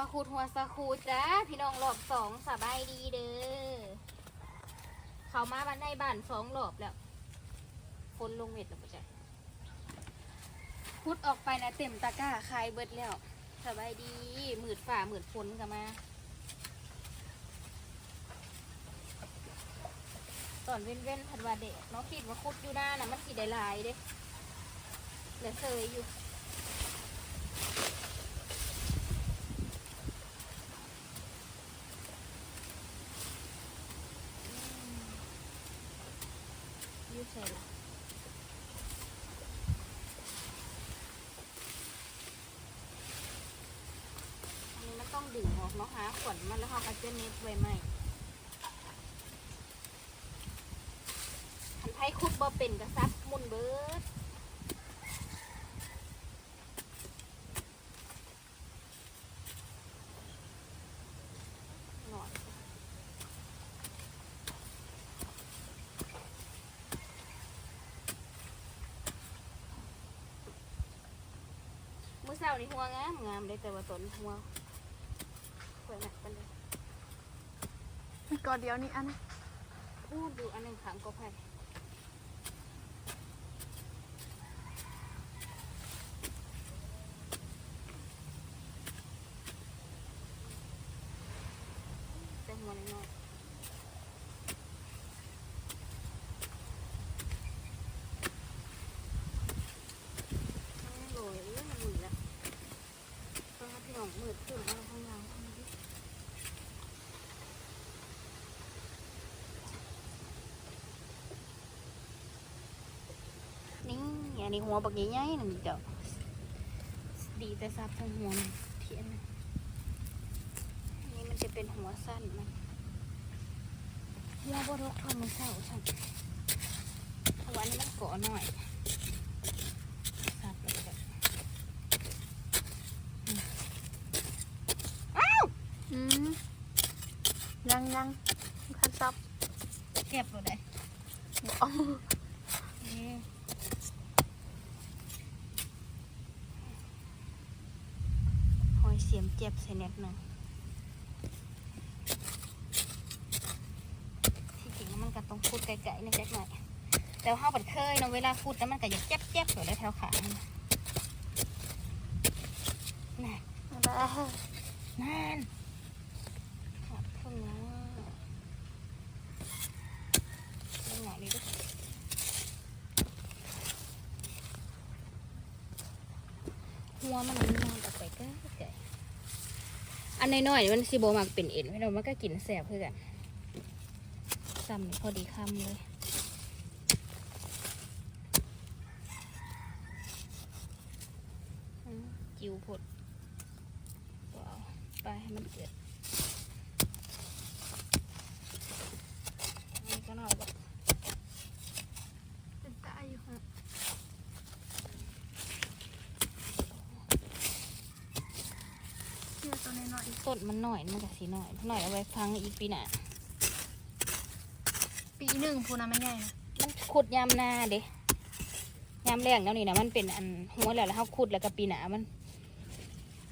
มาคูดหัวสะคูจ้าพี่น้องรอบสองสบายดีเด้อเขามาบ้านในบ้านสองรอบแล้วคนลงเม็ดแล้วปะจ๊ะพุดออกไปนะเต็มตะกร้าคายเบิดแล้วสบายดีหมืดฝ่าหมืดฝนกันมา ตอนเว้นเว้นๆพันวาเด็กเนาะคิดว่าคุดอยู่หน้านะมันสีดได้ลายเด้เหลือเซยอยู่ใส่ละอันนี้มัน ต้องดึงออกเนาะหาขวดมันแล้วเขาก็จะเน็ตไว้ไหมคันไทยคุดบ่เป็นกระซับมุนเบิดหน่อยมื่อเช้านี่หัวงามงามเลยแต่ว่าตนหัว วยหนักกันเลยก่อนเดียวนี่อันนะพูดดูอันหนึ่งขังก็ไผ่แต่หัวน้อยๆโอ้ยเรื่องมือละต้องให้พี่น้องมืดขึ้นแล้วข้างล่างข้างนี้ นี่อั นนี้หัวบักใหญ่ๆนั่นเจ้าดีแต่ซับทั้งหัวมันเทียนนะอันนี่มันจะเป็นหัวสั้นมันหัวบรกทอมือเศร้าฉันเพราะว่าอันนี้มันเกาะหน่อยซับแล้วก็อ้าวอืมยังยังคันซับเก็บเลยได้อ๋อ นี่หอย เสียมเจ็บใส่เน็ตหนึ่งที่จริงมันก็ต้องพูดไกลๆนะแจ๊กหน่อยแต่ว่าบัดเคยเนาะเวลาพูดแล้วมันก็อยากเจ็บๆอยู่ในแถวขามันน่ะได้นั่นขอบคุณนะเล่นหน่อยดีด้วย หัวมันมันนอนแต่ไปก็ไก่อันน้อยๆมันสีโบมักเป็นเอ็นไม่เรามันก็กินแสบเพื่อกันซ้ำพอดีคำเลยอืมจิวผดว้าวไปให้มันเกิดนี่ก็หน่อยบ่ เป็นตาอยู่ฮะเชื่อตัวน้อย ต้นมันหน่อยมันก็สีหน่อยหน่อยเอาไว้ฟังอีกปีหน้าๆปีหนึ่งพูนะมันใหญ่นะมันขุดยามหน้าเด้ยามแรงแล้วนี่นะมันเป็นอันหัวแล้วแล้วเขาขุดแล้วก็ปีหน้ามัน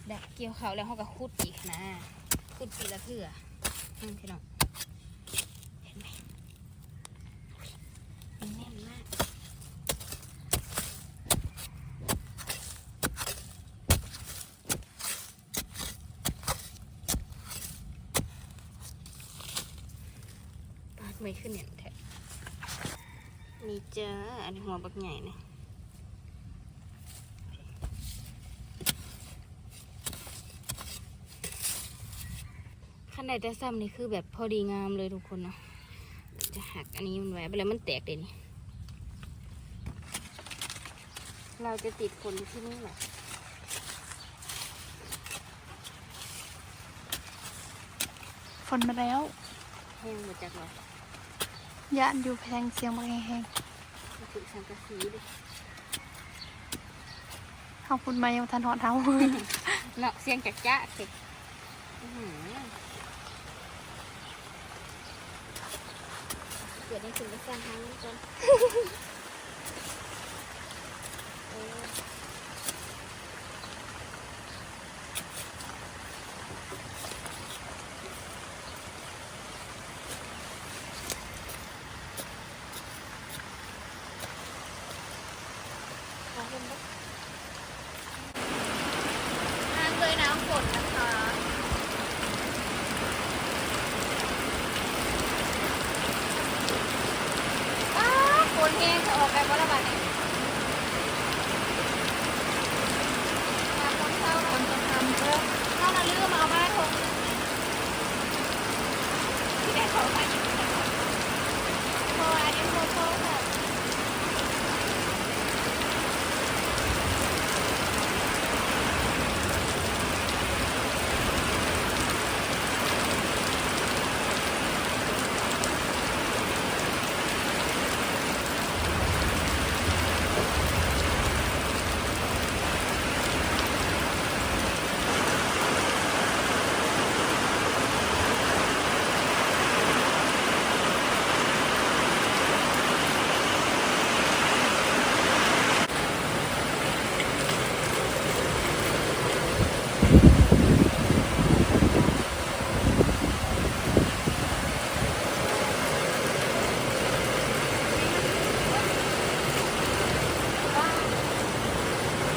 แดกเกี่ยวเขาวแล้วเขาก็ขุดอีกนะขุดปีละเทื่ออืมพี่น้องเห็นไหมมันแน่นมากปาดไม่ขึ้นเนี่ยแท้ นี่ จ้าอันนี้หัวบักใหญ่เนี่ยขั้นใดจะซ้ำนี่คือแบบพอดีงามเลยทุกคนเนาะจะหักอันนี้มันไว้ไปแล้วมันแตกเลยนี่เราจะติดคนที่นี่แหละฝนมาแล้วแห้งหมดจากเลยย่านอยู่แพงเสียงบางแห้ง ถึงสังกะสีเลยๆเขาพูดมายังทันหอดเท้าเนาะเสียงจักจ้าสิอื้อหือเกิดได้ถึงได้สร้างทางนี้ก่อน เออ มปะน้ำเลยน้ำฝนนะคะอ้าวฝนเองจะออกไปบ่ละบาดเนี่ยมาฝนเศร้า ค เนาะ นจะทำเพิ่ม เข้ามาลืมเอามาทงที่ได้เขาไปอยู่นะพออันนี้โฟโต้ค่ะ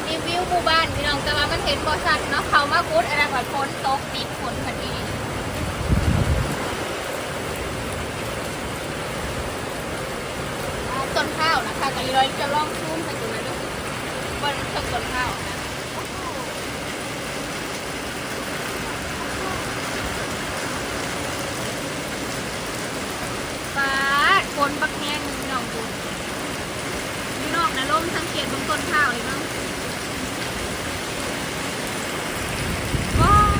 รีวิวหมู่บ้านพี่น้องแต่ว่ามันเห็นบริษัทเนาะเขามากุดอะไรแบบฝนตกติดฝนแบบนี้อ่าต้นข้าวนะคะก็เลยจะลองซูมไปดูนะดูบนต้นต้นข้าวนะฟ้าฝนบักแห้งพี่น้องดูพี่น้องนะลมสังเกตบนต้นข้าวเลยมั้ง ว้าว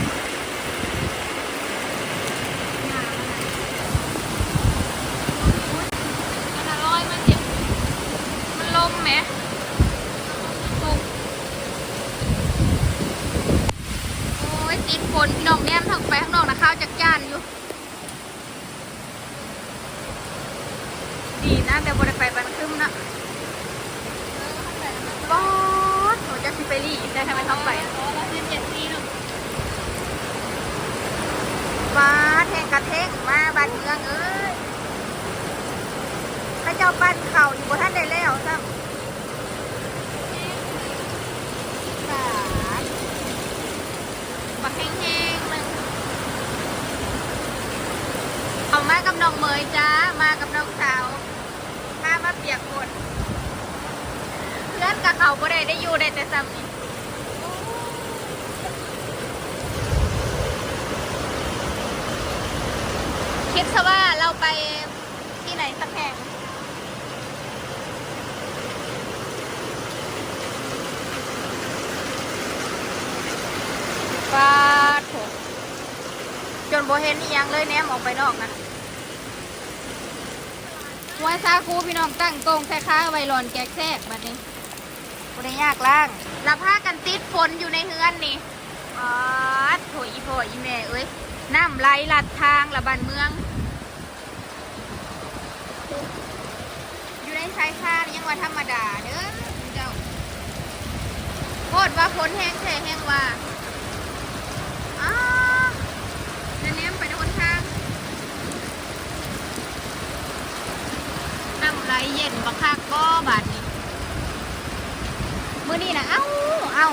หนามันอร่อยมันเจ็บ มันลมไหมถูกโอ้ยติดฝนพี่น้องแนมทางไปข้างนอกนะข้าวจักจานอยู่ ดีนะแต่บริไปบันคึมนะบอสหนูจะซิไปรีได้ทำไมต้องไปฟ้าแทงกระเทงมาบ้านเมืองเอ้ยพระเจ้าปั้นเข่าอยู่บนท่านได้แล้วซ้ำสาดบักแห้งๆเลยเอามากับน้องเมยจ้า มากับน้องสาวพามาเปียกฝนเพื่อนกับเขาบ่ได้ได้อยู่ได้แต่ซ้ำนี่คิดซะว่าเราไปที่ไหนสักแห่งฟาดโถจนโบเห็นอีหยังเลยแนมออกไปนอกนะ หัวซาคูพี่น้องตั้งตรงแค่ค้าไวรอนแกกแทรกบัดนี้บ่ได้ยากล่างรับผ้ากันติดฝนอยู่ในเฮือนนี่อ๋อโถอีพ่ออีแม่เอ้ยน้ำไหลลัดทางละบ้านเมือง อยู่ในชายคายังว่าธรรมดาเด้อเจ้าโคตรว่าฝนแห้งแท้แห้งว่าอ้าเดี๋ยวนี้ไปในคนทางน้ำไหล เย็นบักคักบ่บาดนี้มื้อนี้นะเอ้าเอ้า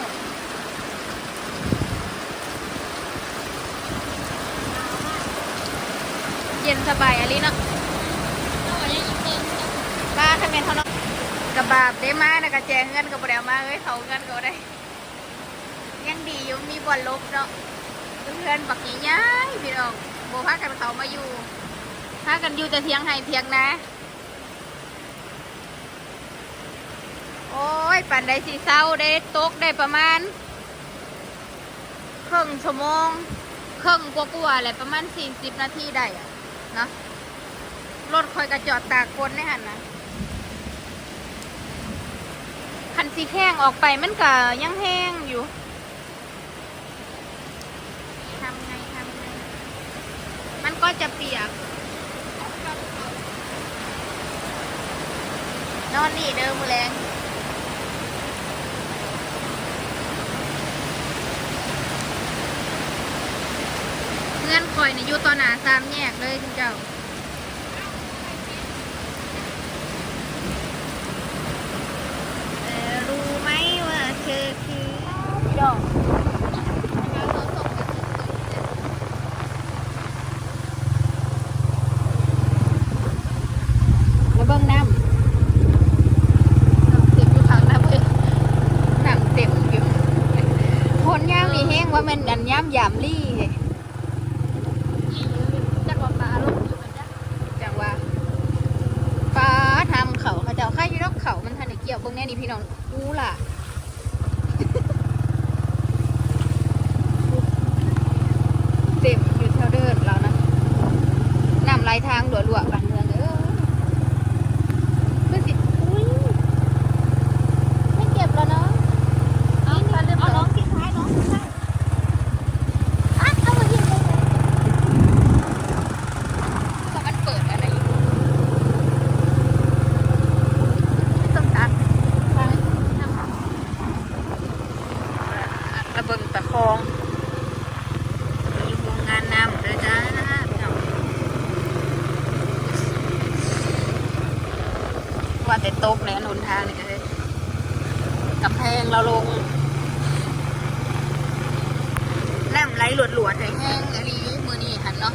เย็นสบายอะไรเนาะป้าทำเป็นเท่าเนาะกระบาบได้มานะกระแจเงินกับบไดเอามาเอ้ยเขาเงินก็บ่ได้ ยังดีอยู่มีบอลลบเนาะเพื่อนๆบักใหญ่ๆพี่น้องโบพากันเขามาอยู่พากันอยู่แต่เทียงให้เทียงนะ อ้ยปั่นได้สีเศร้าได้ตกได้ประมาณครึ่งชั่วโมงครึ่งกว่าๆแหละประมาณสี่สิบนาทีได้อะเนาะรถคอยกระจอดตากฝนในหันนะคันสีแข้งออกไปมันก็ยังแห้งอยู่ทำไงทำไงมันก็จะเปียกนอนนี่เดิมแรง เงื่อนข่อยเนี่ยอยู่ต่อหน้าสามแยกเลยคุณเจ้า แน่นี่พี่น้องกู้ล่ะ แต่ตกแล้วหนทางนี่เลยกับแพงเราลงแล้มไหลหลวดหลวดแห้งอะไรมือนี่หันเนาะ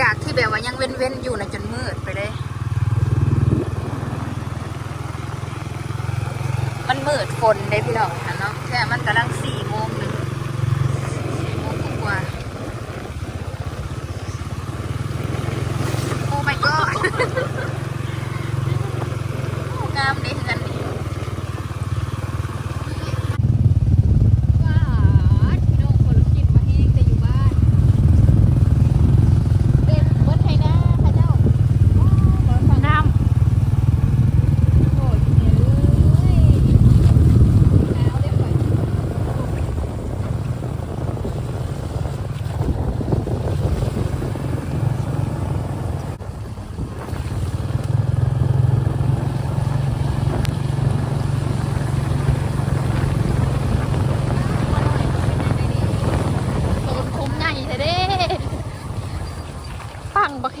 จากที่แบบว่ายังเว้นๆอยู่นะจนมืดไปเลย มืดคนเด้พี่น้องค่ะเนาะแค่มันกำลังสี่โมงหนึ่ง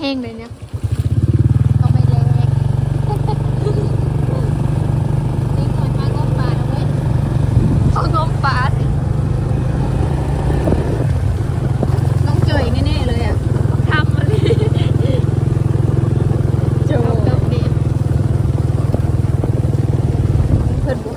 ห้งเลยเนี่ยก็ไม่แรงเด็กหน่อยมางมป่านะเว้ยเามป่าสิต้องเจออีกแน่เลยอะทำมาเลเจอเพิ่นบุก